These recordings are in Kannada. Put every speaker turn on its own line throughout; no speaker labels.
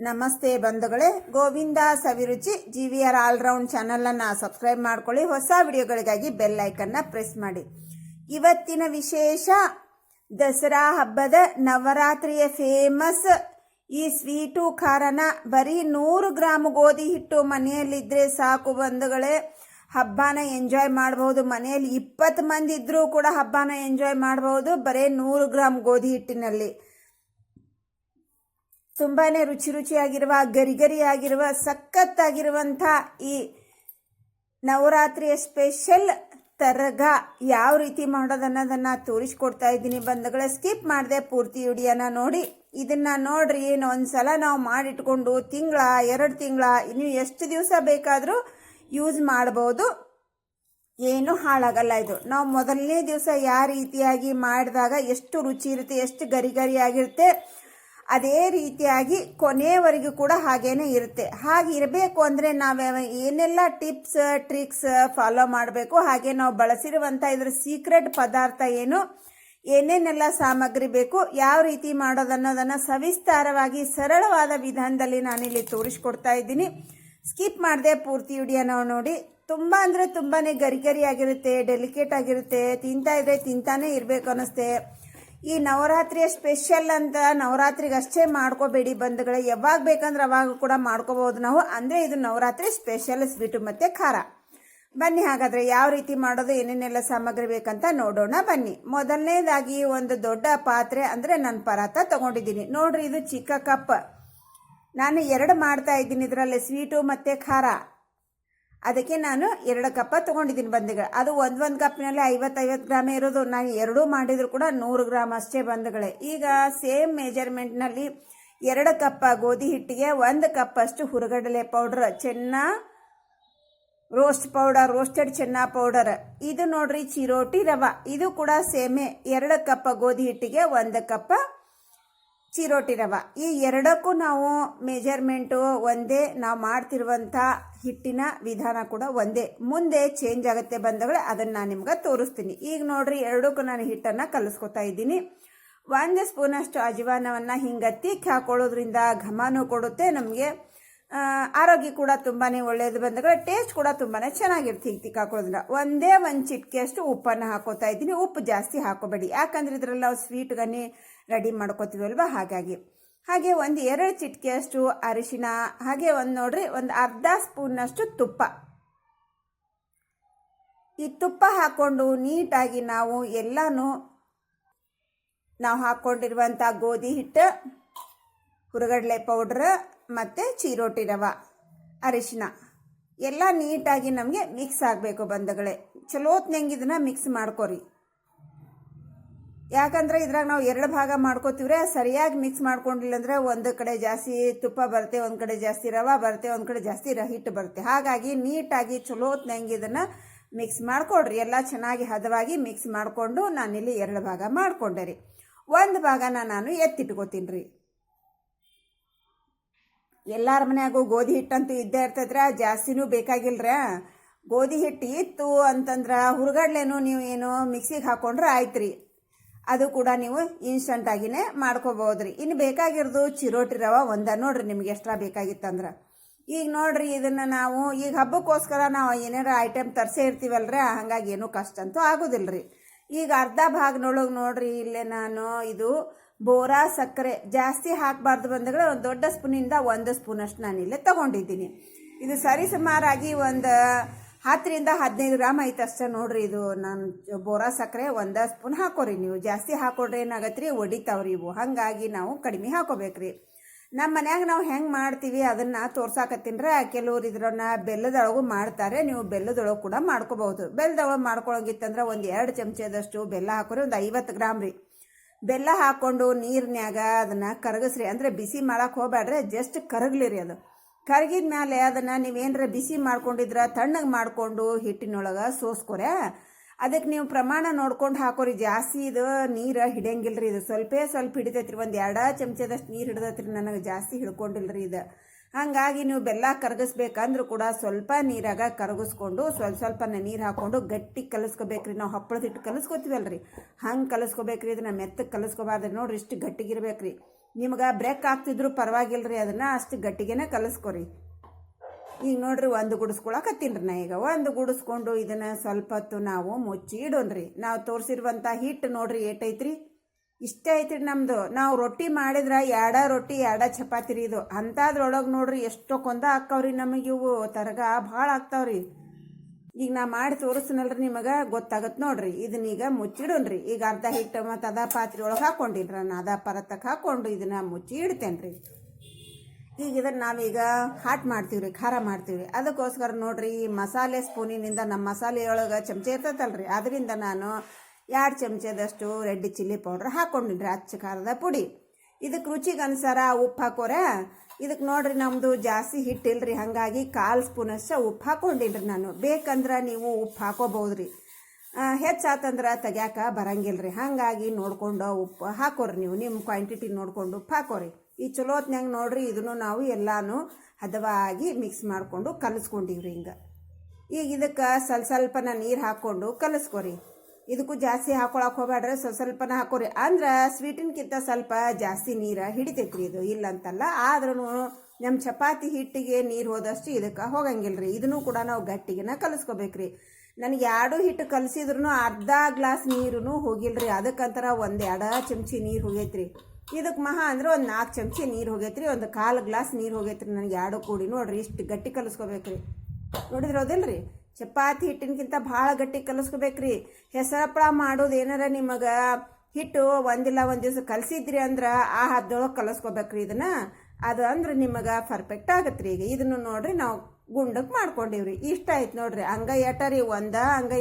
ನಮಸ್ತೆ ಬಂಧುಗಳೇ, Govinda Saviruchi G V R allround ಚಾನಲನ್ನು ಸಬ್ಸ್ಕ್ರೈಬ್ ಮಾಡ್ಕೊಳ್ಳಿ, ಹೊಸ ವಿಡಿಯೋಗಳಿಗಾಗಿ ಬೆಲ್ ಐಕನ್ನ ಪ್ರೆಸ್ ಮಾಡಿ. ಇವತ್ತಿನ ವಿಶೇಷ ದಸರಾ ಹಬ್ಬದ ನವರಾತ್ರಿಯ ಫೇಮಸ್ ಈ ಸ್ವೀಟು ಖಾರನ ಬರೀ ನೂರು ಗ್ರಾಮ್ ಗೋಧಿ ಹಿಟ್ಟು ಮನೆಯಲ್ಲಿದ್ದರೆ ಸಾಕು ಬಂಧುಗಳೇ. ಹಬ್ಬನ ಎಂಜಾಯ್ ಮಾಡಬಹುದು ಮನೆಯಲ್ಲಿ ಇಪ್ಪತ್ತು ಮಂದಿ ಇದ್ದರೂ ಕೂಡ ಹಬ್ಬನ ಎಂಜಾಯ್ ಮಾಡಬಹುದು ಬರೀ ನೂರು ಗ್ರಾಮ್ ಗೋಧಿ ಹಿಟ್ಟಿನಲ್ಲಿ. ತುಂಬಾನೇ ರುಚಿ ರುಚಿಯಾಗಿರುವ ಗರಿ ಗರಿಯಾಗಿರುವ ಸಖತ್ತಾಗಿರುವಂಥ ಈ ನವರಾತ್ರಿಯ ಸ್ಪೆಷಲ್ ತರಗ ಯಾವ ರೀತಿ ಮಾಡೋದು ಅನ್ನೋದನ್ನು ತೋರಿಸ್ಕೊಡ್ತಾ ಇದ್ದೀನಿ ಬಂಧುಗಳ. ಸ್ಕಿಪ್ ಮಾಡಿದೆ ಪೂರ್ತಿ ವಿಡಿಯೋನ ನೋಡಿ. ಇದನ್ನ ನೋಡ್ರಿ ಒಂದ್ಸಲ ನಾವು ಮಾಡಿಟ್ಕೊಂಡು ತಿಂಗಳ, ಎರಡು ತಿಂಗಳ, ಇನ್ನು ಎಷ್ಟು ದಿವಸ ಬೇಕಾದರೂ ಯೂಸ್ ಮಾಡ್ಬೋದು. ಏನು ಹಾಳಾಗಲ್ಲ ಇದು. ನಾವು ಮೊದಲನೇ ದಿವಸ ಯಾವ ರೀತಿಯಾಗಿ ಮಾಡಿದಾಗ ಎಷ್ಟು ರುಚಿ ಇರುತ್ತೆ, ಎಷ್ಟು ಗರಿ ಗರಿಯಾಗಿರುತ್ತೆ ಅದೇ ರೀತಿಯಾಗಿ ಕೊನೆಯವರೆಗೂ ಕೂಡ ಹಾಗೇನೆ ಇರುತ್ತೆ. ಹಾಗೆ ಇರಬೇಕು ಅಂದರೆ ನಾವು ಏನೆಲ್ಲ ಟಿಪ್ಸ್, ಟ್ರಿಕ್ಸ್ ಫಾಲೋ ಮಾಡಬೇಕು, ಹಾಗೆ ನಾವು ಬಳಸಿರುವಂಥ ಇದರ ಸೀಕ್ರೆಟ್ ಪದಾರ್ಥ ಏನು, ಏನೇನೆಲ್ಲ ಸಾಮಗ್ರಿ ಬೇಕು, ಯಾವ ರೀತಿ ಮಾಡೋದನ್ನೋದನ್ನು ಸವಿಸ್ತಾರವಾಗಿ, ಸರಳವಾದ ವಿಧಾನದಲ್ಲಿ ನಾನಿಲ್ಲಿ ತೋರಿಸ್ಕೊಡ್ತಾ ಇದ್ದೀನಿ. ಸ್ಕಿಪ್ ಮಾಡದೆ ಪೂರ್ತಿ ವಿಡಿಯೋನ ನೋಡಿ. ತುಂಬ ಅಂದರೆ ತುಂಬಾ ಗರಿ ಗರಿ ಆಗಿರುತ್ತೆ ಡೆಲಿಕೇಟ್ ಆಗಿರುತ್ತೆ, ತಿಂತಾ ಇದ್ರೆ ತಿಂತಾನೆ ಇರಬೇಕು ಅನ್ನಿಸ್ತೆ ಈ ನವರಾತ್ರಿಯ ಸ್ಪೆಷಲ್ ಅಂತ ನವರಾತ್ರಿಗೆ ಅಷ್ಟೇ ಮಾಡ್ಕೋಬೇಡಿ ಬಂಧುಗಳೇ. ಯಾವಾಗ ಬೇಕಂದ್ರೆ ಅವಾಗ ಕೂಡ ಮಾಡ್ಕೋಬಹುದು ನಾವು. ಅಂದರೆ ಇದು ನವರಾತ್ರಿ ಸ್ಪೆಷಲ್ ಸ್ವೀಟು ಮತ್ತು ಖಾರ. ಬನ್ನಿ ಹಾಗಾದರೆ ಯಾವ ರೀತಿ ಮಾಡೋದು, ಏನೇನೆಲ್ಲ ಸಾಮಗ್ರಿ ಬೇಕಂತ ನೋಡೋಣ ಬನ್ನಿ. ಮೊದಲನೇದಾಗಿ ಒಂದು ದೊಡ್ಡ ಪಾತ್ರೆ ಅಂದರೆ ನಾನು ಪರಾತ ತಗೊಂಡಿದ್ದೀನಿ. ನೋಡ್ರಿ, ಇದು ಚಿಕ್ಕ ಕಪ್. ನಾನು ಎರಡು ಮಾಡ್ತಾ ಇದ್ದೀನಿ ಇದರಲ್ಲಿ, ಸ್ವೀಟು ಮತ್ತು ಖಾರ. ಅದಕ್ಕೆ ನಾನು ಎರಡು ಕಪ್ಪ ತೊಗೊಂಡಿದ್ದೀನಿ ಬಂದುಗಳು. ಅದು ಒಂದು ಒಂದು ಕಪ್ನಲ್ಲಿ ಐವತ್ತೈವತ್ತು ಗ್ರಾಮ್ ಇರೋದು. ನಾನು ಎರಡೂ ಮಾಡಿದ್ರು ಕೂಡ ನೂರು ಗ್ರಾಮ್ ಅಷ್ಟೇ ಬಂದುಗಳೇ. ಈಗ ಸೇಮ್ ಮೆಜರ್ಮೆಂಟ್ನಲ್ಲಿ ಎರಡು ಕಪ್ಪ ಗೋಧಿ ಹಿಟ್ಟಿಗೆ ಒಂದು ಕಪ್ ಅಷ್ಟು ಹುರುಗಡಲೆ powder chana roast powder roasted chana powder ಇದು ನೋಡ್ರಿ ಚಿರೋಟಿ ರವ. ಇದು ಕೂಡ ಸೇಮೆ. ಎರಡು ಕಪ್ಪ ಗೋಧಿ ಹಿಟ್ಟಿಗೆ ಒಂದು ಕಪ್ಪ ಚಿರೋಟಿ ರವ. ಈ ಎರಡಕ್ಕೂ ನಾವು ಮೆಜರ್ಮೆಂಟು ಒಂದೇ, ನಾವು ಮಾಡ್ತಿರುವಂಥ ಹಿಟ್ಟಿನ ವಿಧಾನ ಕೂಡ ಒಂದೇ. ಮುಂದೆ ಚೇಂಜ್ ಆಗುತ್ತೆ ಬಂದಗಳು ಅದನ್ನು ನಾನು ನಿಮ್ಗೆ ತೋರಿಸ್ತೀನಿ. ಈಗ ನೋಡ್ರಿ, ಎರಡಕ್ಕೂ ನಾನು ಹಿಟ್ಟನ್ನು ಕಲಿಸ್ಕೊತಾ ಇದ್ದೀನಿ. ಒಂದು ಸ್ಪೂನಷ್ಟು ಅಜವಾನವನ್ನು ಹಿಂಗೆ ತಿಕ್ಕಿ ಹಾಕೊಳ್ಳೋದ್ರಿಂದ ಘಮನೂ ಕೊಡುತ್ತೆ ನಮಗೆ. ಆರೋಗ್ಯ ಕೂಡ ತುಂಬಾ ಒಳ್ಳೆಯದು ಬಂದಾಗ ಟೇಸ್ಟ್ ಕೂಡ ತುಂಬಾ ಚೆನ್ನಾಗಿರುತ್ತೆ ಹೀಗೆ ತಿಕ್ಕ ಹಾಕೋದ್ರಿಂದ ಒಂದೇ ಒಂದು ಚಿಟಿಕೆಯಷ್ಟು ಉಪ್ಪನ್ನು ಹಾಕೋತಾ ಇದ್ದೀನಿ. ಉಪ್ಪು ಜಾಸ್ತಿ ಹಾಕೋಬೇಡಿ. ಯಾಕಂದ್ರೆ ಇದರಲ್ಲಿ ನಾವು ಸ್ವೀಟ್ಗನ್ನೇ ರೆಡಿ ಮಾಡ್ಕೋತೀವಲ್ವ ಹಾಗಾಗಿ. ಹಾಗೆ ಒಂದು ಎರಡು ಚಿಟಿಕೆಯಷ್ಟು ಅರಿಶಿನ, ಹಾಗೆ ಒಂದು ನೋಡ್ರಿ, ಒಂದು ಅರ್ಧ ಸ್ಪೂನ್ನಷ್ಟು ತುಪ್ಪ. ಈ ತುಪ್ಪ ಹಾಕ್ಕೊಂಡು ನೀಟಾಗಿ ನಾವು ಎಲ್ಲನೂ, ನಾವು ಹಾಕ್ಕೊಂಡಿರುವಂಥ ಗೋಧಿ ಹಿಟ್ಟು ಹುರುಗಡ್ಲೆ ಪೌಡ್ರ್ ಮತ್ತು ಚೀರೋಟಿ ರವ, ಅರಿಶಿನ ಎಲ್ಲ ನೀಟಾಗಿ ನಮಗೆ ಮಿಕ್ಸ್ ಆಗಬೇಕು ಬಂಧುಗಳೇ. ಚಲೋತ್ನಂಗೆ ಇದನ್ನು ಮಿಕ್ಸ್ ಮಾಡ್ಕೊರಿ. ಯಾಕಂದ್ರೆ ಇದ್ರಾಗ ನಾವು ಎರಡು ಭಾಗ ಮಾಡ್ಕೋತೀವ್ರೆ ಸರಿಯಾಗಿ ಮಿಕ್ಸ್ ಮಾಡ್ಕೊಂಡಿಲ್ಲ ಅಂದರೆ ಒಂದು ಕಡೆ ಜಾಸ್ತಿ ತುಪ್ಪ ಬರುತ್ತೆ, ಒಂದು ಕಡೆ ಜಾಸ್ತಿ ರವೆ ಬರುತ್ತೆ, ಒಂದು ಕಡೆ ಜಾಸ್ತಿ ರ, ಹಿಟ್ಟು ಬರುತ್ತೆ. ಹಾಗಾಗಿ ನೀಟಾಗಿ ಚಲೋತ್ನಂಗೆ ಇದನ್ನು ಮಿಕ್ಸ್ ಮಾಡ್ಕೊಡ್ರಿ. ಎಲ್ಲ ಚೆನ್ನಾಗಿ ಹದವಾಗಿ ಮಿಕ್ಸ್ ಮಾಡಿಕೊಂಡು ನಾನಿಲ್ಲಿ ಎರಡು ಭಾಗ ಮಾಡಿಕೊಂಡೆ ರೀ. ಒಂದು ಭಾಗನ ನಾನು ಎತ್ತಿಟ್ಕೋತೀನಿ ರೀ. ಎಲ್ಲರ ಮನ್ಯಾಗೂ ಗೋಧಿ ಹಿಟ್ಟಂತೂ ಇದ್ದೇ ಇರ್ತದ್ರ ಜಾಸ್ತಿನೂ ಬೇಕಾಗಿಲ್ರ ಗೋಧಿ ಹಿಟ್ಟು ಇತ್ತು ಅಂತಂದ್ರೆ ಹುರುಗಡ್ಲೆನೂ ನೀವು ಏನು ಮಿಕ್ಸಿಗೆ ಹಾಕೊಂಡ್ರೆ ಆಯ್ತು ರೀ ಅದು ಕೂಡ ನೀವು ಇನ್ಸ್ಟಂಟಾಗಿನೇ ಮಾಡ್ಕೋಬೋದ್ರಿ. ಇನ್ನು ಬೇಕಾಗಿರೋದು ಚಿರೋಟಿ ರವ ಒಂದ ನೋಡ್ರಿ ನಿಮ್ಗೆ ಎಷ್ಟ್ರ ಬೇಕಾಗಿತ್ತಂದ್ರೆ. ಈಗ ನೋಡ್ರಿ ಇದನ್ನು ನಾವು ಈಗ ಹಬ್ಬಕ್ಕೋಸ್ಕರ ನಾವು ಏನಾರ ಐಟಮ್ ತರಿಸೇ ಇರ್ತೀವಲ್ರ ಹಾಗಾಗಿ ಏನೂ ಕಷ್ಟ ಅಂತೂ ಆಗೋದಿಲ್ಲ ರೀ ಈಗ ಅರ್ಧ ಭಾಗನೊಳಗೆ ನೋಡ್ರಿ ಇಲ್ಲೇ ನಾನು ಇದು ಬೋರಾ ಸಕ್ಕರೆ ಜಾಸ್ತಿ ಹಾಕಬಾರ್ದು ಬಂದಾಗ ಒಂದು ದೊಡ್ಡ ಸ್ಪೂನಿಂದ ಒಂದು ಸ್ಪೂನಷ್ಟು ನಾನು ಇಲ್ಲೇ ತೊಗೊಂಡಿದ್ದೀನಿ. ಇದು ಸರಿ ಸುಮಾರಾಗಿ ಒಂದು ಹತ್ತರಿಂದ ಹದಿನೈದು ಗ್ರಾಮ್ ಐತೆ ಅಷ್ಟೇ ನೋಡ್ರಿ ಇದು. ನಾನು ಬೋರಾ ಸಕ್ಕರೆ ಒಂದು ಸ್ಪೂನ್ ಹಾಕೋರಿ ನೀವು. ಜಾಸ್ತಿ ಹಾಕೊಡ್ರಿ ಏನಾಗತ್ತೆ ರೀ ಒಡಿತಾವ್ರಿ ಇವು. ಹಾಗಾಗಿ ನಾವು ಕಡಿಮೆ ಹಾಕೋಬೇಕ್ರಿ. ನಮ್ಮ ಮನ್ಯಾಗ ನಾವು ಹೆಂಗೆ ಮಾಡ್ತೀವಿ ಅದನ್ನು ತೋರ್ಸಾಕತ್ತೀನ್ರ. ಕೆಲವ್ರು ಇದ್ರನ್ನ ಬೆಲ್ಲದೊಳಗು ಮಾಡ್ತಾರೆ. ನೀವು ಬೆಲ್ಲದೊಳಗೆ ಕೂಡ ಮಾಡ್ಕೋಬಹುದು. ಬೆಲ್ಲದೊಳಗೆ ಮಾಡ್ಕೊಳಂಗಿತ್ತಂದ್ರೆ ಒಂದು ಎರಡು ಚಮಚದಷ್ಟು ಬೆಲ್ಲ ಹಾಕೋರಿ, ಒಂದು ಐವತ್ತು ಗ್ರಾಮ್ ರೀ. ಬೆಲ್ಲ ಹಾಕ್ಕೊಂಡು ನೀರಿನ್ಯಾಗ ಅದನ್ನು ಕರಗಿಸ್ರಿ. ಅಂದರೆ ಬಿಸಿ ಮಾಡಕ್ಕೆ ಹೋಗ್ಬೇಡ್ರಿ ಜಸ್ಟ್ ಕರಗ್ಲಿ ರೀ ಅದು. ಕರಗಿದ ಮೇಲೆ ಅದನ್ನು ನೀವೇನರ ಬಿಸಿ ಮಾಡ್ಕೊಂಡಿದ್ರ ತಣ್ಣಗೆ ಮಾಡಿಕೊಂಡು ಹಿಟ್ಟಿನೊಳಗೆ ಸೋಸ್ಕೊರೆ. ಅದಕ್ಕೆ ನೀವು ಪ್ರಮಾಣ ನೋಡ್ಕೊಂಡು ಹಾಕೋರಿ. ಜಾಸ್ತಿ ಇದು ನೀರು ಹಿಡಿಯಂಗಿಲ್ಲ ರೀ ಇದು. ಸ್ವಲ್ಪ ಸ್ವಲ್ಪ ಹಿಡಿತೈತ್ರಿ. ಒಂದು ಎರಡು ಚಮಚದಷ್ಟು ನೀರು ಹಿಡ್ದೈತ್ರಿ. ನನಗೆ ಜಾಸ್ತಿ ಹಿಡ್ಕೊಂಡಿಲ್ಲ ಇದು. ಹಾಗಾಗಿ ನೀವು ಬೆಲ್ಲ ಕರಗಿಸ್ಬೇಕಂದ್ರೂ ಕೂಡ ಸ್ವಲ್ಪ ನೀರಾಗ ಕರಗಿಸ್ಕೊಂಡು ಸ್ವಲ್ಪ ಸ್ವಲ್ಪನೇ ನೀರು ಹಾಕ್ಕೊಂಡು ಗಟ್ಟಿ ಕಲಿಸ್ಕೋಬೇಕ್ರಿ. ನಾವು ಹಪ್ಪಳದ ಹಿಟ್ಟು ಕಲಿಸ್ಕೊತೀವಲ್ರಿ. ಹಂಗೆ ಕಲಿಸ್ಕೋಬೇಕ್ರಿ. ಇದನ್ನ ಮೆತ್ತಗೆ ಕಲಿಸ್ಕೋಬಾರ್ದು ನೋಡ್ರಿ ಇಷ್ಟು ಗಟ್ಟಿಗಿರ್ಬೇಕ್ರಿ. ನಿಮ್ಗೆ ಬ್ರೇಕ್ ಆಗ್ತಿದ್ರು ಪರವಾಗಿಲ್ಲರಿ ಅದನ್ನು ಅಷ್ಟು ಗಟ್ಟಿಗೆನೇ ಕಲಿಸ್ಕೊರಿ. ಈಗ ನೋಡ್ರಿ ಒಂದು ಗುಡಿಸ್ಕೊಳಕತ್ತೀನಿ ನಾ ಈಗ. ಒಂದು ಗುಡಿಸ್ಕೊಂಡು ಇದನ್ನು ಸ್ವಲ್ಪ ಹೊತ್ತು ನಾವು ಮುಚ್ಚಿ ಇಡೋಣ್ರಿ. ನಾವು ತೋರಿಸಿರುವಂಥ ಹಿಟ್ಟು ನೋಡ್ರಿ ಏಟೈತ್ರಿ ಇಷ್ಟೇ ಐತ್ರಿ ನಮ್ಮದು ನಾವು ರೊಟ್ಟಿ ಮಾಡಿದ್ರೆ ಎರಡ ರೊಟ್ಟಿ, ಎರಡ ಚಪಾತಿ ರೀ ಇದು. ಅಂಥದ್ರೊಳಗೆ ನೋಡ್ರಿ ಎಷ್ಟೋ ಕೊಂದ ಹಾಕ್ಕವ್ರಿ ನಮಗೆ ಇವು. ತರಗ ಭಾಳ ಆಗ್ತಾವ್ರಿ. ಈಗ ನಾ ಮಾಡಿ ತೋರಿಸ್ತೀನಲ್ರಿ ನಿಮಗೆ ಗೊತ್ತಾಗತ್ತೆ ನೋಡ್ರಿ. ಇದನ್ನೀಗ ಮುಚ್ಚಿಡೋಣ್ರಿ. ಈಗ ಅರ್ಧ ಹಿಟ್ಟು ಮತ್ತು ಅದ ಪಾತ್ರೆ ಒಳಗೆ ಹಾಕೊಂಡಿಲ್ರ ನಾನು. ಅದ ಪರತಕ್ಕೆ ಹಾಕ್ಕೊಂಡು ಇದನ್ನ ಮುಚ್ಚಿ ಇಡ್ತೇನೆ ರೀ ಈಗ ಇದನ್ನು ನಾವೀಗ ಹಾಟ್ ಮಾಡ್ತೀವಿ ರೀ ಖಾರ ಮಾಡ್ತೀವಿ ರೀ ಅದಕ್ಕೋಸ್ಕರ ನೋಡ್ರಿ ಈ ಮಸಾಲೆ ಸ್ಪೂನಿನಿಂದ ನಮ್ಮ ಮಸಾಲೆ ಮಸಾಲೆಯೊಳಗೆ ಚಮಚೆ ಇರ್ತೈತಲ್ರಿ. ಅದರಿಂದ ನಾನು ಎರಡು ಚಮಚದಷ್ಟು ರೆಡ್ ಚಿಲ್ಲಿ ಪೌಡ್ರ್ ಹಾಕ್ಕೊಂಡಿದ್ರಿ ಅಚ್ಚ ಖಾರದ ಪುಡಿ. ಇದಕ್ಕೆ ರುಚಿಗೆ ಅನುಸಾರ ಉಪ್ಪು ಹಾಕೋರೆ. ಇದಕ್ಕೆ ನೋಡ್ರಿ ನಮ್ಮದು ಜಾಸ್ತಿ ಹಿಟ್ಟಿಲ್ರಿ ಹಾಗಾಗಿ ಕಾಲು ಸ್ಪೂನಷ್ಟು ಉಪ್ಪು ಹಾಕೊಂಡಿನ್ರಿ ನಾನು. ಬೇಕಂದ್ರೆ ನೀವು ಉಪ್ಪು ಹಾಕೋಬಹುದ್ರಿ. ಹೆಚ್ಚಾತಂದ್ರೆ ತೆಗ್ಯಾಕ ಬರಂಗಿಲ್ಲ ರೀ ಹಾಗಾಗಿ ನೋಡ್ಕೊಂಡು ಉಪ್ಪು ಹಾಕೋರಿ ನೀವು. ನಿಮ್ಮ ಕ್ವಾಂಟಿಟಿ ನೋಡ್ಕೊಂಡು ಉಪ್ಪು ಹಾಕೋರಿ. ಈ ಚಲೋ ಚಲೋತ್ನ್ಯಾಗ ನೋಡ್ರಿ, ಇದನ್ನು ನಾವು ಎಲ್ಲಾನು ಹದವಾಗಿ ಮಿಕ್ಸ್ ಮಾಡಿಕೊಂಡು ಕಲಿಸ್ಕೊಂಡಿವ್ರಿ ಹಿಂಗೆ. ಈಗ ಇದಕ್ಕೆ ಸ್ವಲ್ಪ ಸ್ವಲ್ಪನ ನೀರು ಹಾಕ್ಕೊಂಡು ಕಲಿಸ್ಕೊರಿ. ಇದಕ್ಕೂ ಜಾಸ್ತಿ ಹಾಕೊಳಕ್ ಹೋಗ್ಬೇಡ್ರಿ. ಸ್ವಲ್ಪ ಸ್ವಲ್ಪನ ಹಾಕೋರಿ. ಅಂದ್ರೆ ಸ್ವೀಟಿನ್ಕಿಂತ ಸ್ವಲ್ಪ ಜಾಸ್ತಿ ನೀರು ಹಿಡಿತೈತ್ರಿ ಇದು. ಇಲ್ಲ ಅಂತಲ್ಲ ಆದ್ರೂ ನಮ್ಮ ಚಪಾತಿ ಹಿಟ್ಟಿಗೆ ನೀರು ಹೋದಷ್ಟು ಇದಕ್ಕೆ ಹೋಗಂಗಿಲ್ರಿ. ರೀ ಇದನ್ನು ಕೂಡ ನಾವು ಗಟ್ಟಿಗೆನ ಕಲಿಸ್ಕೋಬೇಕ್ರಿ. ನನಗೆ ಎರಡು ಹಿಟ್ಟು ಕಲಸಿದ್ರು ಅರ್ಧ ಗ್ಲಾಸ್ ನೀರು ಹೋಗಿಲ್ರಿ. ಅದಕ್ಕಂತರ ಒಂದು ಎರಡು ಚಮಚಿ ನೀರು ಹೋಗೈತ್ರಿ. ಇದಕ್ಕೆ ಮಹಾ ಅಂದ್ರೆ ಒಂದು ನಾಲ್ಕು ಚಮಚಿ ನೀರು ಹೋಗೈತ್ರಿ. ಒಂದು ಕಾಲು ಗ್ಲಾಸ್ ನೀರು ಹೋಗೈತ್ರಿ. ನನಗೆ ಎರಡು ಕೂಡಿ ನೋಡ್ರಿ ಇಷ್ಟು ಗಟ್ಟಿ ಕಲಿಸ್ಕೋಬೇಕ್ರಿ. ನೋಡಿದ್ರೆ ಹೌದಿಲ್ರಿ ಚಪಾತಿ ಹಿಟ್ಟಿನಕ್ಕಿಂತ ಭಾಳ ಗಟ್ಟಿ ಕಲಸ್ಕೋಬೇಕ್ರಿ. ಹೆಸರಪ್ಪಳ ಮಾಡೋದು ಏನಾರ ನಿಮಗೆ ಹಿಟ್ಟು ಒಂದಿಲ್ಲ ಒಂದು ದಿವಸ ಕಲಸಿದ್ರಿ ಅಂದ್ರೆ ಆ ಹದ್ದೊಳಗೆ ಕಲಸ್ಕೋಬೇಕ್ರಿ ಇದನ್ನ. ಅದು ಅಂದ್ರೆ ನಿಮಗೆ ಪರ್ಫೆಕ್ಟ್ ಆಗತ್ತೆ ರೀ ಈಗ. ಇದನ್ನು ನೋಡ್ರಿ ನಾವು ಗುಂಡಕ್ಕೆ ಮಾಡ್ಕೊಂಡಿವ್ರಿ. ಇಷ್ಟ ಆಯ್ತು ನೋಡ್ರಿ. ಅಂಗೈ ಎಟ ರೀ ಒಂದ ಅಂಗೈ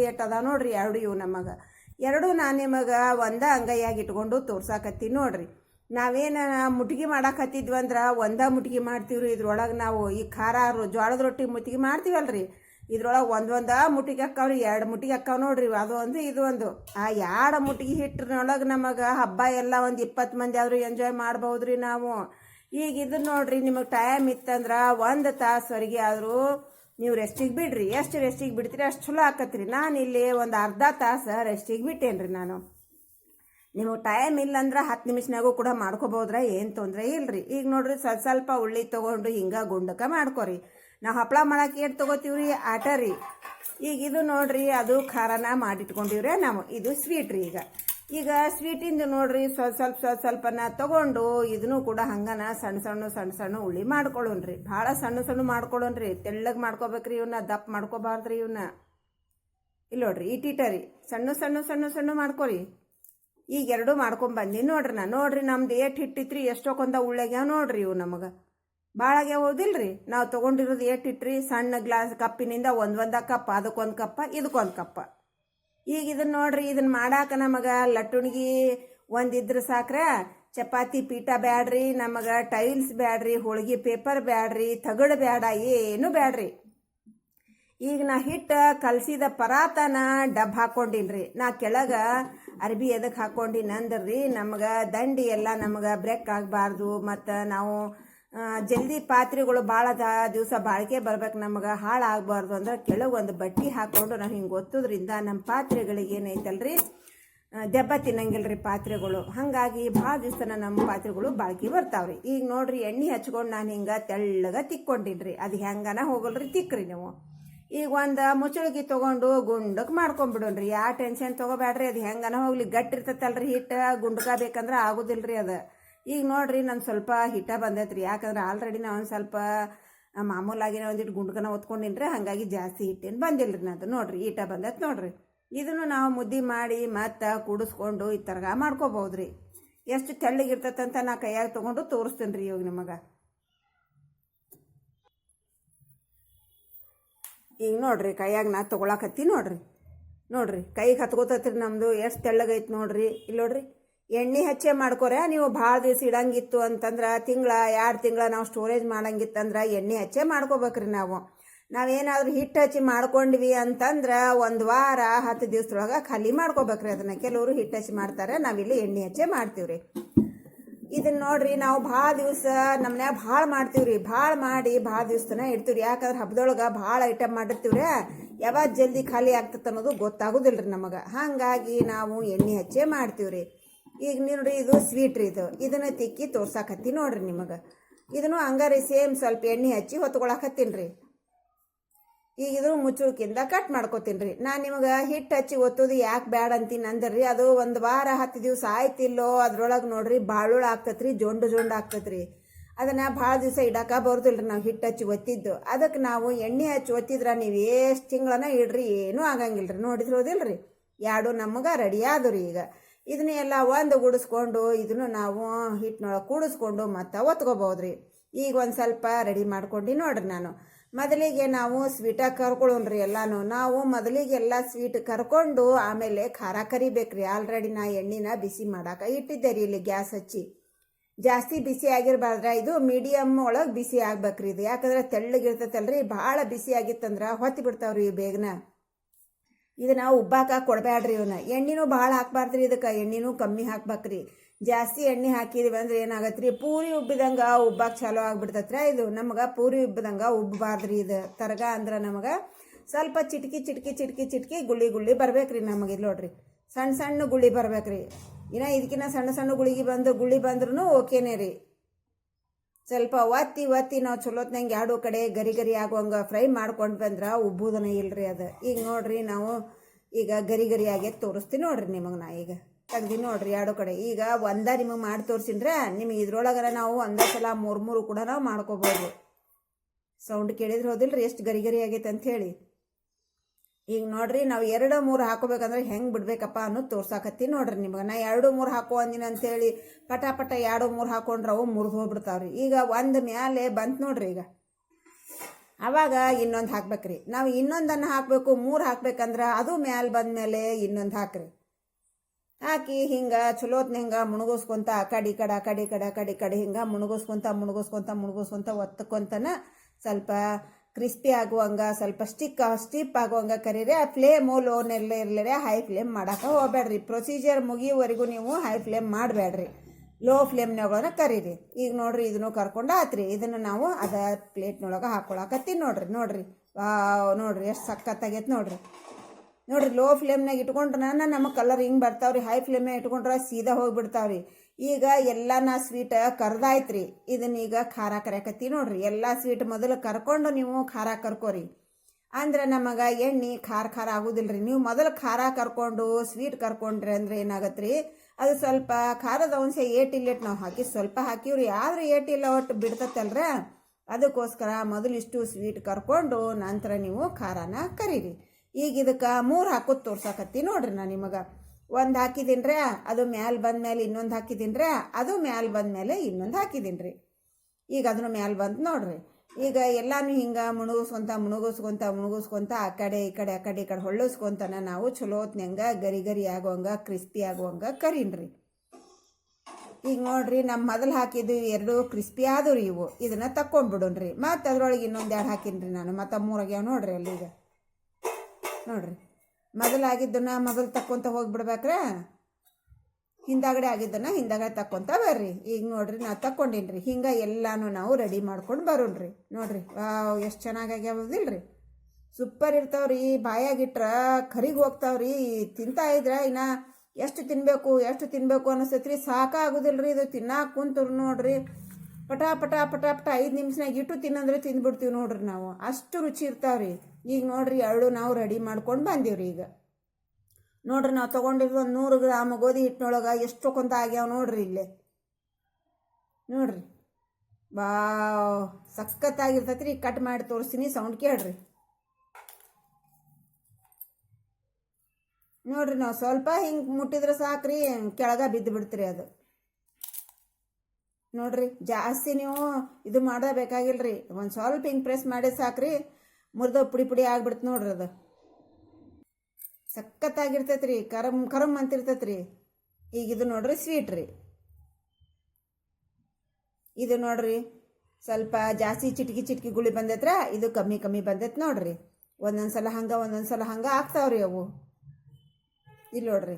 ನೋಡ್ರಿ ಎರಡು ಇವು ನಮಗೆ. ಎರಡು ನಾನು ನಿಮಗೆ ಒಂದ ಅಂಗೈಯಾಗಿ ಇಟ್ಕೊಂಡು ತೋರ್ಸಾಕತ್ತೀನಿ ನೋಡ್ರಿ. ನಾವೇನ ಮುಟ್ಗಿ ಮಾಡಾಕತ್ತಿದ್ವಿ ಅಂದ್ರೆ ಒಂದ ಮುಟ್ಗಿ ಮಾಡ್ತೀವ್ರಿ. ಇದ್ರೊಳಗೆ ನಾವು ಈ ಖಾರ ಜೋಳದ ರೊಟ್ಟಿ ಮುಟ್ಗಿ ಮಾಡ್ತೀವಲ್ರಿ. ಇದ್ರೊಳಗೆ ಒಂದೊಂದ ಮುಟ್ಟಿಗೆ ಅಕ್ಕಾವ್ರಿ ಎರಡು ಮುಟ್ಟಿಗೆ ಅಕ್ಕಾವ ನೋಡ್ರಿ, ಅದು ಒಂದು, ಇದು ಒಂದು. ಆ ಎರಡು ಮುಟ್ಟಿಗೆ ಹಿಟ್ಟಿನೊಳಗೆ ನಮಗೆ ಹಬ್ಬ ಎಲ್ಲ ಒಂದು ಇಪ್ಪತ್ತು ಮಂದಿ ಆದರೂ ಎಂಜಾಯ್ ಮಾಡ್ಬೋದ್ರಿ ನಾವು. ಈಗ ಇದು ನೋಡ್ರಿ, ನಿಮಗೆ ಟೈಮ್ ಇತ್ತಂದ್ರೆ ಒಂದು ತಾಸುವರೆಗೆ ಆದರೂ ನೀವು ರೆಸ್ಟಿಗೆ ಬಿಡ್ರಿ. ಎಷ್ಟು ರೆಸ್ಟಿಗೆ ಬಿಡ್ತೀರಿ, ಅಷ್ಟು ಚಲೋ ಆಕತ್ರಿ. ನಾನು ಇಲ್ಲಿ ಒಂದು ಅರ್ಧ ತಾಸು ರೆಸ್ಟಿಗೆ ಬಿಟ್ಟೇನ್ರಿ ನಾನು. ನಿಮಗೆ ಟೈಮ್ ಇಲ್ಲಂದ್ರೆ ಹತ್ತು ನಿಮಿಷನಾಗೂ ಕೂಡ ಮಾಡ್ಕೋಬೋದ್ರ, ಏನು ತೊಂದರೆ ಇಲ್ಲರಿ ಈಗ ನೋಡ್ರಿ, ಸ್ವಲ್ಪ ಸ್ವಲ್ಪ ಉಳ್ಳಿ ತೊಗೊಂಡು ಹಿಂಗೆ ಗುಂಡಕ ಮಾಡ್ಕೊರಿ. ನಾವು ಹಪ್ಪಳ ಮಾಡಕ್ಕೆ ಏನು ತೊಗೋತೀವ್ರಿ? ಆಟ ರೀ. ಈಗ ಇದು ನೋಡ್ರಿ, ಅದು ಖಾರನ ಮಾಡಿಟ್ಕೊಂಡಿವ್ರಿ ನಾವು. ಇದು ಸ್ವೀಟ್ ರೀ ಈಗ. ಈಗ ಸ್ವೀಟಿಂದು ನೋಡ್ರಿ ಸ್ವಲ್ಪ ಸ್ವಲ್ಪ ಸ್ವಲ್ಪ ಸ್ವಲ್ಪನ ತಗೊಂಡು ಇದನ್ನು ಕೂಡ ಹಂಗನ ಸಣ್ಣ ಸಣ್ಣ ಸಣ್ಣ ಸಣ್ಣ ಉಳ್ಳಿ ಮಾಡ್ಕೊಳ್ಳೋಣ್ರಿ ಭಾಳ ಸಣ್ಣ ಸಣ್ಣ ಮಾಡ್ಕೊಳ್ಳೋಣ್ರಿ ತೆಳ್ಳಗೆ ಮಾಡ್ಕೋಬೇಕ್ರಿ ಇವನ್ನ ದಪ್ಪ ಮಾಡ್ಕೋಬಾರ್ದ್ರಿ ಇವನ್ನ ಇಲ್ಲ ನೋಡ್ರಿ ಇಟ್ಟಿಟ ರೀ. ಸಣ್ಣ ಸಣ್ಣ ಸಣ್ಣ ಸಣ್ಣ ಮಾಡ್ಕೊರಿ. ಈಗ ಎರಡೂ ಮಾಡ್ಕೊಂಬಂದಿ ನೋಡ್ರಿ ನಾ. ನೋಡ್ರಿ ನಮ್ದು ಏಟ್ ಹಿಟ್ಟಿತ್ರಿ ಎಷ್ಟೊಕ್ಕೊಂದ ಉಳ್ಳಾಗ್ಯಾವ ನೋಡ್ರಿ ಇವು ನಮಗೆ. ಭಾಳಾಗ್ಯಾವ ರೀ ನಾವು ತೊಗೊಂಡಿರೋದು ಏಟ್ ಇಟ್ರಿ? ಸಣ್ಣ ಗ್ಲಾಸ್ ಕಪ್ಪಿನಿಂದ ಒಂದು ಒಂದ ಕಪ್ ಅದಕ್ಕೊಂದು ಕಪ್ಪ ಇದಕ್ಕೊಂದು ಕಪ್ಪ. ಈಗ ಇದನ್ನ ನೋಡ್ರಿ ಇದನ್ನ ಮಾಡಾಕ ನಮಗೆ ಲಟ್ಟುಣಿಗೆ ಒಂದಿದ್ರ ಸಾಕ್ರ, ಚಪಾತಿ ಪೀಠ ಬ್ಯಾಡ್ರಿ, ನಮಗೆ ಟೈಲ್ಸ್ ಬ್ಯಾಡ್ರಿ, ಹೋಳಿಗೆ ಪೇಪರ್ ಬ್ಯಾಡ್ರಿ, ತಗಡು ಬ್ಯಾಡ, ಏನು ಬ್ಯಾಡ್ರಿ. ಈಗ ನಾ ಹಿಟ್ಟು ಕಲಸಿದ ಪರಾತನ ಡಬ್ ಹಾಕೊಂಡಿನ್ರಿ. ನಾ ಕೆಳಗ ಅರ್ಬಿ ಎದಕ್ಕೆ ಹಾಕೊಂಡಿನ ಅಂದ್ರಿ, ನಮ್ಗೆ ದಂಡಿ ಎಲ್ಲ ನಮ್ಗೆ ಬ್ರೇಕ್ ಆಗಬಾರ್ದು, ಮತ್ತು ನಾವು ಜಲ್ದಿ ಪಾತ್ರೆಗಳು ಭಾಳ ದಿವಸ ಬಾಳಿಕೆ ಬರ್ಬೇಕು ನಮಗೆ, ಹಾಳಾಗಬಾರ್ದು ಅಂದ್ರೆ ಕೆಳಗೆ ಒಂದು ಬಟ್ಟೆ ಹಾಕ್ಕೊಂಡು ನಾವು ಹಿಂಗೆ ಒತ್ತೋದ್ರಿಂದ ನಮ್ಮ ಪಾತ್ರೆಗಳಿಗೆ ಏನೈತಲ್ರಿ? ರೀ ದೆಬ್ಬ ತಿನ್ನಂಗಿಲ್ರಿ ಪಾತ್ರೆಗಳು. ಹಾಗಾಗಿ ಭಾಳ ದಿವಸ ನಮ್ಮ ಪಾತ್ರೆಗಳು ಬಾಳ್ಕೆ ರೀ ಈಗ ನೋಡ್ರಿ ಎಣ್ಣೆ ಹಚ್ಕೊಂಡು ನಾನು ಹಿಂಗೆ ತೆಳ್ಳಗೆ ತಿಕ್ಕೊಂಡಿನ್ರಿ. ಅದು ಹೆಂಗನ ಹೋಗಲ್ರಿ ತಿಕ್ಕ್ರಿ ನೀವು. ಈಗ ಒಂದು ಮುಚ್ಚಳಿಗೆ ತೊಗೊಂಡು ಗುಂಡಕ್ಕೆ ಮಾಡ್ಕೊಂಬಿಡೋಣ್ರಿ. ಯಾವ ಟೆನ್ಷನ್ ತೊಗೋಬೇಡ್ರಿ, ಅದು ಹೆಂಗನ ಹೋಗ್ಲಿ. ಗಟ್ಟಿ ಇರ್ತೈತಲ್ರಿ ಹಿಟ್ಟು, ಗುಂಡ್ಕ ಬೇಕಂದ್ರೆ ರೀ ಅದು. ಈಗ ನೋಡ್ರಿ ನಾನು ಸ್ವಲ್ಪ ಹಿಟ್ಟ ಬಂದೈತ್ರಿ. ಯಾಕಂದ್ರೆ ಆಲ್ರೆಡಿ ನಾ ಒಂದು ಸ್ವಲ್ಪ ಮಾಮೂಲಾಗಿ ಒಂದಿಟ್ಟು ಗುಂಡ್ಕನ ಹೊತ್ಕೊಂಡಿನ್ರಿ. ಹಾಗಾಗಿ ಜಾಸ್ತಿ ಹಿಟ್ಟೇನು ಬಂದಿಲ್ರಿ ಅದು ನೋಡ್ರಿ ಹಿಟ ಬಂದೈತೆ ನೋಡ್ರಿ. ಇದನ್ನು ನಾವು ಮುದ್ದೆ ಮಾಡಿ ಮತ್ತೆ ಕೂಡಿಸ್ಕೊಂಡು ಈ ಥರ ಮಾಡ್ಕೋಬೋದ್ರಿ. ಎಷ್ಟು ತೆಳ್ಳಗಿರ್ತೈತಂತ ನಾ ಕೈಯಾಗ ತೊಗೊಂಡು ತೋರಿಸ್ತೀನಿ ರೀ ಇವಾಗ ನಿಮಗೆ. ಈಗ ನೋಡ್ರಿ, ಕೈಯಾಗ ನಾ ತೊಗೊಳಕತ್ತಿ ನೋಡ್ರಿ. ನೋಡ್ರಿ, ಕೈಗೆ ಹತ್ಕೋತತ್ರಿ ನಮ್ಮದು ಎಷ್ಟು ತೆಳ್ಳಗೈತೆ ನೋಡ್ರಿ. ಇಲ್ಲಿ ನೋಡ್ರಿ ಎಣ್ಣೆ ಹಚ್ಚೆ ಮಾಡ್ಕೊರೆ, ನೀವು ಭಾಳ ದಿವಸ ಇಡಂಗಿತ್ತು ಅಂತಂದ್ರೆ, ತಿಂಗಳ ಎರಡು ತಿಂಗಳ ನಾವು ಸ್ಟೋರೇಜ್ ಮಾಡಂಗಿತ್ತಂದ್ರೆ ಎಣ್ಣೆ ಹಚ್ಚೆ ಮಾಡ್ಕೋಬೇಕ್ರಿ ನಾವು. ನಾವೇನಾದ್ರೂ ಹಿಟ್ಟು ಹಚ್ಚಿ ಮಾಡ್ಕೊಂಡ್ವಿ ಅಂತಂದ್ರೆ ಒಂದು ವಾರ, ಹತ್ತು ದಿವಸದೊಳಗೆ ಖಾಲಿ ಮಾಡ್ಕೋಬೇಕ್ರಿ ಅದನ್ನು. ಕೆಲವರು ಹಿಟ್ಟು ಹಚ್ಚಿ ಮಾಡ್ತಾರೆ ನಾವಿಲ್ಲಿ ಎಣ್ಣೆ ಹಚ್ಚೆ ಮಾಡ್ತೀವ್ರಿ. ಇದನ್ನ ನೋಡ್ರಿ, ನಾವು ಭಾಳ ದಿವಸ ನಮ್ಮನ್ಯಾಗ ಭಾಳ ಮಾಡ್ತೀವ್ರಿ. ಭಾಳ ಮಾಡಿ ಭಾಳ ದಿವ್ಸ ತನ ಇಡ್ತೀವ್ರಿ. ಯಾಕಂದ್ರೆ ಹಬ್ಬದೊಳಗೆ ಭಾಳ ಐಟಮ್ ಮಾಡಿರ್ತೀವ್ರಿ, ಯಾವಾಗ ಜಲ್ದಿ ಖಾಲಿ ಆಗ್ತದೆ ಅನ್ನೋದು ಗೊತ್ತಾಗೋದಿಲ್ರಿ ನಮಗೆ. ಹಾಗಾಗಿ ನಾವು ಎಣ್ಣೆ ಹಚ್ಚೆ ಮಾಡ್ತೀವ್ರಿ. ಈಗ ನೋಡ್ರಿ ಇದು ಸ್ವೀಟ್ ರೀ ಇದು. ಇದನ್ನು ತಿಕ್ಕಿ ತೋರ್ಸಾಕತ್ತಿ ನೋಡ್ರಿ ನಿಮಗೆ. ಇದನ್ನು ಹಂಗಾರಿ ಸೇಮ್ ಸ್ವಲ್ಪ ಎಣ್ಣೆ ಹಚ್ಚಿ ಹೊತ್ಕೊಳಕತ್ತೀನಿ ಈಗ ಇದು ಮುಚ್ಚುಳ್ಕಿಂದ ಕಟ್ ಮಾಡ್ಕೋತೀನಿ ರೀ. ನಾನು ನಿಮಗೆ ಹಿಟ್ಟು ಹಚ್ಚಿ ಒತ್ತೋದು ಯಾಕೆ ಬ್ಯಾಡ ಅಂತೀನಿ ಅಂದ್ರಿ. ಅದು ಒಂದು ವಾರ ಹತ್ತು ದಿವಸ ಆಯ್ತಿಲ್ಲೋ ಅದ್ರೊಳಗೆ ನೋಡ್ರಿ ಬಾಳುಳು ಆಗ್ತತ್ರಿ, ಜೊಂಡು ಜೊಂಡು ಆಗ್ತತ್ರಿ. ಅದನ್ನು ಭಾಳ ದಿವಸ ಇಡಕ್ಕೆ ಬರೋದಿಲ್ಲ ನಾವು ಹಿಟ್ಟು ಹಚ್ಚಿ ಒತ್ತಿದ್ದು. ಅದಕ್ಕೆ ನಾವು ಎಣ್ಣೆ ಹಚ್ಚಿ ಒತ್ತಿದ್ರೆ ನೀವು ಎಷ್ಟು ತಿಂಗಳನ್ನ ಇಡ್ರಿ ಏನೂ ಆಗಂಗಿಲ್ಲ ರೀ ನೋಡಿದ್ರೆ ಹೋದಿಲ್ಲ ರೀ ಎರಡು ನಮಗೆ ರೆಡಿ ಆದ್ರಿ ಈಗ. ಇದನ್ನ ಎಲ್ಲ ಒಂದು ಗುಡಿಸ್ಕೊಂಡು, ಇದನ್ನು ನಾವು ಹಿಟ್ಟಿನೊಳಗೆ ಕೂಡಿಸ್ಕೊಂಡು ಮತ್ತೆ ಒತ್ಕೋಬೋದು ರೀ ಈಗ ಒಂದು ಸ್ವಲ್ಪ ರೆಡಿ ಮಾಡ್ಕೊಂಡು ನೋಡ್ರಿ ನಾನು. ಮೊದಲಿಗೆ ನಾವು ಸ್ವೀಟಾಗಿ ಕರ್ಕೊಳ್ಳೋಣ್ರಿ ಎಲ್ಲಾನು. ನಾವು ಮೊದಲಿಗೆ ಎಲ್ಲ ಸ್ವೀಟ್ ಕರ್ಕೊಂಡು ಆಮೇಲೆ ಖಾರ ಕರಿಬೇಕ್ರಿ. ಆಲ್ರೆಡಿ ನಾ ಎಣ್ಣೆನ ಬಿಸಿ ಮಾಡಾಕ ಇಟ್ಟಿದ್ದೆ ರೀ ಇಲ್ಲಿ ಗ್ಯಾಸ್ ಹಚ್ಚಿ. ಜಾಸ್ತಿ ಬಿಸಿ ಆಗಿರ್ಬಾರ್ದ್ರ ಇದು? ಮೀಡಿಯಮ್ ಒಳಗೆ ಬಿಸಿ ಆಗ್ಬೇಕ್ರಿ ಇದು. ಯಾಕಂದ್ರೆ ತೆಳ್ಳಗಿರ್ತೈತಲ್ರಿ? ಭಾಳ ಬಿಸಿ ಆಗಿತ್ತಂದ್ರೆ ಹೊತ್ತಿ ಬಿಡ್ತಾವ್ರಿ ಬೇಗನ. ಇದನ್ನ ಉಬ್ಬಾಕ ಕೊಡಬೇಡ್ರಿ ಇವನ್ನ ಎಣ್ಣೆನೂ ಭಾಳ ಹಾಕ್ಬಾರ್ದ್ರಿ ಇದಕ್ಕೆ. ಎಣ್ಣೆನೂ ಕಮ್ಮಿ ಹಾಕ್ಬೇಕ್ರಿ. ಜಾಸ್ತಿ ಎಣ್ಣೆ ಹಾಕಿದೀವಿ ಅಂದ್ರೆ ಏನಾಗತ್ರಿ? ಪೂರಿ ಉಬ್ಬಿದಂಗೆ ಉಬ್ಬಾಕ್ ಚಾಲೂ ಆಗ್ಬಿಡ್ತತ್ರ ಇದು? ನಮಗೆ ಪೂರಿ ಉಬ್ಬಿದಂಗೆ ಉಬ್ಬಬಾರ್ದ್ರಿ ಇದು. ತರಗ ಅಂದ್ರೆ ನಮಗೆ ಸ್ವಲ್ಪ ಚಿಟಕಿ ಚಿಟಕಿ ಚಿಟಕಿ ಚಿಟಕಿ ಗುಳ್ಳಿ ಗುಳ್ಳಿ ಬರ್ಬೇಕ್ರಿ ನಮಗೆ ಇಲ್ಲಿ ನೋಡ್ರಿ. ಸಣ್ಣ ಸಣ್ಣ ಗುಳ್ಳಿ ಬರ್ಬೇಕ್ರಿ. ಇನ್ನು ಇದಕ್ಕಿನ್ನ ಸಣ್ಣ ಸಣ್ಣ ಗುಳಿಗೆ ಬಂದು ಗುಳ್ಳಿ ಬಂದ್ರೂ ಓಕೆನೇ ರೀ. ಸ್ವಲ್ಪ ಒತ್ತಿ ಒತ್ತಿ ನಾವು ಚಲೋತ್ನಂಗೆ ಎರಡು ಕಡೆ ಗರಿ ಗರಿ ಆಗುವಂಗೆ ಫ್ರೈ ಮಾಡ್ಕೊಂಡು ಬಂದ್ರೆ ಉಬ್ಬುದನ ಇಲ್ರಿ ಅದು. ಈಗ ನೋಡ್ರಿ ನಾವು ಈಗ ಗರಿ ಗರಿ ತೋರಿಸ್ತೀನಿ ನೋಡ್ರಿ ನಿಮಗೆ ನಾ ಈಗ. ತೆಗ್ದು ನೋಡ್ರಿ ಎರಡು ಕಡೆ. ಈಗ ಒಂದ ನಿಮಗೆ ಮಾಡಿ ತೋರಿಸಿದ್ರೆ ನಿಮಗೆ ಇದ್ರೊಳಗರ ನಾವು ಒಂದೇ ಸಲ ಮೂರು ಮೂರು ಕೂಡ ನಾವು ಮಾಡ್ಕೋಬೋದು. ಸೌಂಡ್ ಕೇಳಿದ್ರೆ ಹೋದಿಲ್ರಿ? ಎಷ್ಟು ಗರಿ ಗರಿ ಆಗೈತೆ ಅಂತ ಹೇಳಿ. ಈಗ ನೋಡ್ರಿ, ನಾವು ಎರಡು ಮೂರು ಹಾಕೋಬೇಕಂದ್ರೆ ಹೆಂಗೆ ಬಿಡ್ಬೇಕಪ್ಪ ಅನ್ನೋದು ತೋರ್ಸಾಕತ್ತಿ ನೋಡ್ರಿ ನಿಮ್ಗೆ. ನಾ ಎರಡು ಮೂರು ಹಾಕೋ ಅಂದಿನ ಅಂತೇಳಿ ಪಟ ಪಟ ಎರಡು ಮೂರು ಹಾಕೊಂಡ್ರೆ ಅವು ಮುರಿದು ಹೋಗ್ಬಿಡ್ತಾವ್ರಿ. ಈಗ ಒಂದು ಮ್ಯಾಲೆ ಬಂತು ನೋಡ್ರಿ ಈಗ. ಅವಾಗ ಇನ್ನೊಂದು ಹಾಕ್ಬೇಕ್ರಿ. ನಾವು ಇನ್ನೊಂದನ್ನು ಹಾಕಬೇಕು, ಮೂರು ಹಾಕ್ಬೇಕಂದ್ರೆ ಅದು ಮ್ಯಾಲೆ ಬಂದಮೇಲೆ ಇನ್ನೊಂದು ಹಾಕ್ರಿ. ಹಾಕಿ ಹಿಂಗೆ ಚಲೋತ್ನ ಹಿಂಗೆ ಮುಣುಗಿಸ್ಕೊಂತ ಕಡಿ ಕಡ ಕಡಿ ಕಡ, ಕಡಿ ಕಡೆ ಹಿಂಗೆ ಮುಣುಗಿಸ್ಕೊಂತ ಮುಣುಗಿಸ್ಕೊಂತ ಮುಣುಗಿಸ್ಕೊಂತ ಒತ್ತಕೊಂತನ ಸ್ವಲ್ಪ ಕ್ರಿಸ್ಪಿ ಆಗುವಂಗ, ಸ್ವಲ್ಪ ಸ್ಟಿಕ್, ಸ್ಟಿಪ್ ಆಗುವಂಗ ಕರೀರಿ. ಆ ಫ್ಲೇಮು ಲೋನೆಲ್ಲ ಇರಲಿರಿ. ಹೈ ಫ್ಲೇಮ್ ಮಾಡಕ್ಕೆ ಹೋಗ್ಬೇಡ್ರಿ ಪ್ರೊಸೀಜರ್ ಮುಗಿಯುವವರೆಗೂ ನೀವು ಹೈ ಫ್ಲೇಮ್ ಮಾಡಬೇಡ್ರಿ ಲೋ ಫ್ಲೇಮ್ನೊಳಗನ ಕರೀರಿ. ಈಗ ನೋಡ್ರಿ, ಇದನ್ನು ಕರ್ಕೊಂಡು ಆತ್ರಿ. ಇದನ್ನು ನಾವು ಅದ ಪ್ಲೇಟ್ನೊಳಗೆ ಹಾಕೊಳಕತ್ತೀನಿ ನೋಡ್ರಿ. ನೋಡ್ರಿ. ನೋಡ್ರಿ. ಎಷ್ಟು ಸಖತ್ತಾಗೈತೆ ನೋಡ್ರಿ. ನೋಡ್ರಿ ಲೋ ಫ್ಲೇಮ್ನಾಗ ಇಟ್ಕೊಂಡ್ರೆ ನಮಗೆ ಕಲರ್ ಹಿಂಗೆ ಬರ್ತಾವ್ರಿ. ಹೈ ಫ್ಲೇಮ್ನಾಗ ಇಟ್ಕೊಂಡ್ರೆ ಸೀದಾ ಹೋಗ್ಬಿಡ್ತಾವ್ರಿ. ಈಗ ಎಲ್ಲ ನಾ ಸ್ವೀಟ್ ಕರ್ದಾಯ್ತ್ರಿ. ಇದನ್ನ ಈಗ ಖಾರ ಕರ್ಯಾಕತ್ತಿ ನೋಡ್ರಿ. ಎಲ್ಲ ಸ್ವೀಟ್ ಮೊದಲು ಕರ್ಕೊಂಡು ನೀವು ಖಾರ ಕರ್ಕೋರಿ. ಅಂದ್ರೆ ನಮಗೆ ಎಣ್ಣೆ ಖಾರ ಖಾರ ಆಗೋದಿಲ್ರಿ. ನೀವು ಮೊದಲು ಖಾರ ಕರ್ಕೊಂಡು ಸ್ವೀಟ್ ಕರ್ಕೊಂಡ್ರಿ ಅಂದ್ರೆ ಏನಾಗತ್ರಿ? ಅದು ಸ್ವಲ್ಪ ಖಾರದ ಅಂಶ ಏಟಿಲ್ಲೇಟ್ ನಾವು ಹಾಕಿ ಸ್ವಲ್ಪ ಹಾಕಿವ್ರಿ. ಆದ್ರೆ ಇಲ್ಲ ಒಟ್ಟು ಬಿಡ್ತತ್ತಲ್ರ? ಅದಕ್ಕೋಸ್ಕರ ಮೊದಲು ಇಷ್ಟು ಸ್ವೀಟ್ ಕರ್ಕೊಂಡು ನಂತರ ನೀವು ಖಾರನ ಕರೀರಿ. ಈಗ ಇದಕ್ಕೆ ಮೂರು ಹಾಕೋದು ತೋರ್ಸಾಕತ್ತಿ ನೋಡ್ರಿ ನಾ ನಿಮಗೆ. ಒಂದು ಹಾಕಿದ್ದೀನಿ ರೀ ಅದು ಮ್ಯಾಲೆ ಬಂದ್ಮೇಲೆ ಇನ್ನೊಂದು ಹಾಕಿದ್ದೀನಿ ರೀ ಅದು ಮ್ಯಾಲೆ ಬಂದಮೇಲೆ ಇನ್ನೊಂದು ಹಾಕಿದ್ದೀನಿ ರೀ ಈಗ ಅದನ್ನು ಮ್ಯಾಲೆ ಬಂದು ನೋಡ್ರಿ. ಈಗ ಎಲ್ಲಾನು ಹಿಂಗೆ ಮುಣಗಿಸ್ಕೊಂತ ಮುಣಗಿಸ್ಕೊಂತ ಮುಣಗಿಸ್ಕೊಂತ ಆ ಕಡೆ, ಈ ಕಡೆ, ಆ ಕಡೆ, ಈ ಕಡೆ ಹೊಳ್ಳಿಸ್ಕೊಂತನ ನಾವು ಚಲೋ ಹೊತ್ನ್ಯಂಗ ಗರಿ ಗರಿ ಆಗುವಂಗ, ಕ್ರಿಸ್ಪಿ ಆಗುವಂಗ ಕರೀನ್ರಿ. ಈಗ ನೋಡ್ರಿ ನಮ್ಮ ಮೊದಲು ಹಾಕಿದ್ದು ಎರಡು ಕ್ರಿಸ್ಪಿ ಆದವು ರೀ ಇವು. ಇದನ್ನು ತಕ್ಕೊಂಡ್ಬಿಡೋಣ್ರಿ ಮತ್ತು ಅದ್ರೊಳಗೆ ಇನ್ನೊಂದು ಎರಡು ಹಾಕಿನ್ರಿ ನಾನು. ಮತ್ತು ಮೂರಾಗ್ಯಾವ ನೋಡ್ರಿ ಈಗ? ನೋಡ್ರಿ. ಮೊದಲು ಆಗಿದ್ದನ್ನ ಮೊದಲು ತಕ್ಕೊಂತ ಹೋಗ್ಬಿಡ್ಬೇಕ್ರೆ? ಹಿಂದಾಗಡೆ ಆಗಿದ್ದನ್ನ ಹಿಂದಾಗಡೆ ತಕ್ಕೊಂತ ಬರ್ರಿ. ಈಗ ನೋಡ್ರಿ ನಾ ತಕ್ಕೊಂಡಿನ್ರಿ. ಹಿಂಗೆ ಎಲ್ಲಾನು ನಾವು ರೆಡಿ ಮಾಡ್ಕೊಂಡು ಬರೋಣ್ರಿ. ನೋಡ್ರಿ ಎಷ್ಟು ಎಷ್ಟು ರೀ ಸೂಪರ್ ಇರ್ತಾವ್ರಿ. ಬಾಯಾಗಿಟ್ರ ಕರಿಗೆ ಹೋಗ್ತಾವ್ರಿ. ತಿಂತಾ ಇದ್ರ ಇನ್ನ ಎಷ್ಟು ತಿನ್ನಬೇಕು ಎಷ್ಟು ತಿನ್ನಬೇಕು ಅನಿಸ್ತೈತ್ರಿ ಸಾಕಾಗುದಿಲ್ರಿ ಇದು. ತಿನ್ನಾಕ ಕುಂತರು ನೋಡ್ರಿ. ಪಟ ಪಟ ಪಟ ಪಟ ಐದು ನಿಮಿಷನಾಗ ಇಟ್ಟು ತಿನ್ನಂದ್ರೆ ತಿಂದ್ಬಿಡ್ತೀವಿ ನೋಡ್ರಿ ನಾವು. ಅಷ್ಟು ರುಚಿ ಇರ್ತಾವ್ರಿ. ಈಗ ನೋಡ್ರಿ ಎರಡು ನಾವು ರೆಡಿ ಮಾಡ್ಕೊಂಡು ಬಂದೀವ್ರಿ ಈಗ. ನೋಡ್ರಿ ನಾವು ತೊಗೊಂಡಿರೋ ಒಂದು ನೂರು ಗ್ರಾಮ್ ಗೋಧಿ ಹಿಟ್ಟಿನೊಳಗೆ ಎಷ್ಟು ಕೊಂತ ಆಗ್ಯಾವ ನೋಡ್ರಿ ಇಲ್ಲೇ. ನೋಡ್ರಿ. ಬಾ ಸಖತ್ತಾಗಿರ್ತೈತಿ ರೀ ಕಟ್ ಮಾಡಿ ತೋರಿಸ್ತೀನಿ, ಸೌಂಡ್ ಕೇಳ್ರಿ. ನೋಡ್ರಿ ನಾವು ಸ್ವಲ್ಪ ಹಿಂಗೆ ಮುಟ್ಟಿದ್ರೆ ಸಾಕ್ರಿ, ಕೆಳಗೆ ಬಿದ್ದು ಬಿಡ್ತೀರಿ ಅದು. ನೋಡ್ರಿ, ಜಾಸ್ತಿ ನೀವು ಇದು ಮಾಡಬೇಕಾಗಿಲ್ರಿ ಬೇಕಾಗಿಲ್ರಿ. ಒಂದು ಸ್ವಲ್ಪ ಹಿಂಗೆ ಪ್ರೆಸ್ ಮಾಡಿ ಸಾಕ್ರಿ, ಮುರಿದ ಪುಡಿ ಪುಡಿ ಆಗ್ಬಿಡ್ತು ನೋಡ್ರಿ ಅದು. ಸಖತ್ತಾಗಿರ್ತೈತೆ ರೀ ಕರಮ್ ಕರಮ್ ಅಂತಿರ್ತೈತೆ ರೀ ಈಗ ಇದು ನೋಡ್ರಿ ಸ್ವೀಟ್ ರೀ. ಇದು ನೋಡ್ರಿ, ಸ್ವಲ್ಪ ಜಾಸ್ತಿ ಚಿಟಕಿ ಚಿಟಕಿ ಗುಳಿ ಬಂದೈತ್ರ, ಇದು ಕಮ್ಮಿ ಕಮ್ಮಿ ಬಂದೈತೆ ನೋಡ್ರಿ. ಒಂದೊಂದು ಸಲ ಹಂಗೆ ಒಂದೊಂದು ಸಲ ಹಂಗೆ ಆಗ್ತಾವ್ರಿ ಅವು. ಇಲ್ಲಿ ನೋಡ್ರಿ.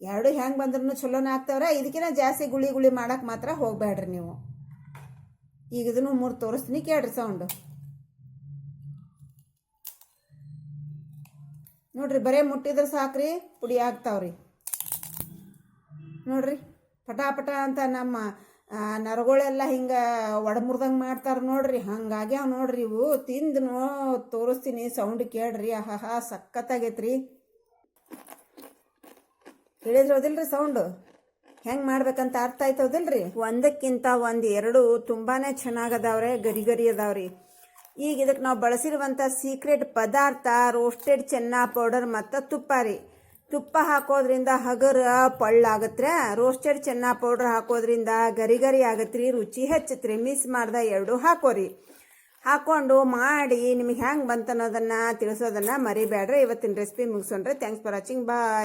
ಎರಡು ಹೆಂಗೆ ಬಂದ್ರೂ ಚಲೋನೇ ಆಗ್ತಾವ್ರೆ. ಇದಕ್ಕಿಂತ ಜಾಸ್ತಿ ಗುಳಿ ಗುಳಿ ಮಾಡಕ್ಕೆ ಮಾತ್ರ ಹೋಗಬೇಡ್ರಿ ನೀವು. ಈಗ ಇದನ್ನು ಮೂರು ತೋರಿಸ್ತೀನಿ. ಕೇಳ್ರಿ ಸೌಂಡು. ನೋಡ್ರಿ, ಬರೇ ಮುಟ್ಟಿದ್ರೆ ಸಾಕ್ರಿ, ಪುಡಿ ಆಗ್ತಾವ್ರಿ. ನೋಡ್ರಿ, ಪಟಾಪಟ ಅಂತ ನಮ್ಮ ನರಗಳೆಲ್ಲ ಹಿಂಗೆ ಒಡಮುರ್ದಂಗೆ ಮಾಡ್ತಾರೆ ನೋಡ್ರಿ. ಹಂಗಾಗ್ಯಾವ ನೋಡ್ರಿ ಇವು ತಿಂದು ನೋ ತೋರಿಸ್ತೀನಿ, ಸೌಂಡ್ ಕೇಳ್ರಿ. ಆಹಾ ಸಖತ್ತಾಗೈತ್ರಿ. ಹೇಳಿದ್ರು ಹೌದಿಲ್ರಿ ಸೌಂಡು ಹೆಂಗೆ ಮಾಡ್ಬೇಕಂತ ಅರ್ಥ ಆಯ್ತೌದಿಲ್ರಿ ಒಂದಕ್ಕಿಂತ ಒಂದು ಎರಡು ತುಂಬಾ ಚೆನ್ನಾಗದಾವ್ರೆ, ಗರಿ ಗರಿ ಅದಾವ್ರಿ. ಈಗ ಇದಕ್ಕೆ ನಾವು ಬಳಸಿರುವಂಥ ಸೀಕ್ರೆಟ್ ಪದಾರ್ಥ ರೋಸ್ಟೆಡ್ ಚೆನ್ನ ಪೌಡರ್ ಮತ್ತು ತುಪ್ಪ ರೀ. ತುಪ್ಪ ಹಾಕೋದ್ರಿಂದ ಹಗರ ಪಳ್ಳಾಗತ್ರೆ ರೋಸ್ಟೆಡ್ ಚೆನ್ನ ಪೌಡರ್ ಹಾಕೋದ್ರಿಂದ ಗರಿ ಗರಿ ಆಗತ್ರಿ, ರುಚಿ ಹೆಚ್ಚತ್ರಿ ಮಿಸ್ ಮಾಡ್ದ ಎರಡು ಹಾಕೋರಿ. ಹಾಕೊಂಡು ಮಾಡಿ, ನಿಮಗೆ ಹೆಂಗೆ ಬಂತನ್ನೋದನ್ನು ತಿಳಿಸೋದನ್ನು ಮರಿಬೇಡ್ರಿ. ಇವತ್ತಿನ recipe ಮುಗಿಸೋಣ್ರಿ. Thanks for watching bye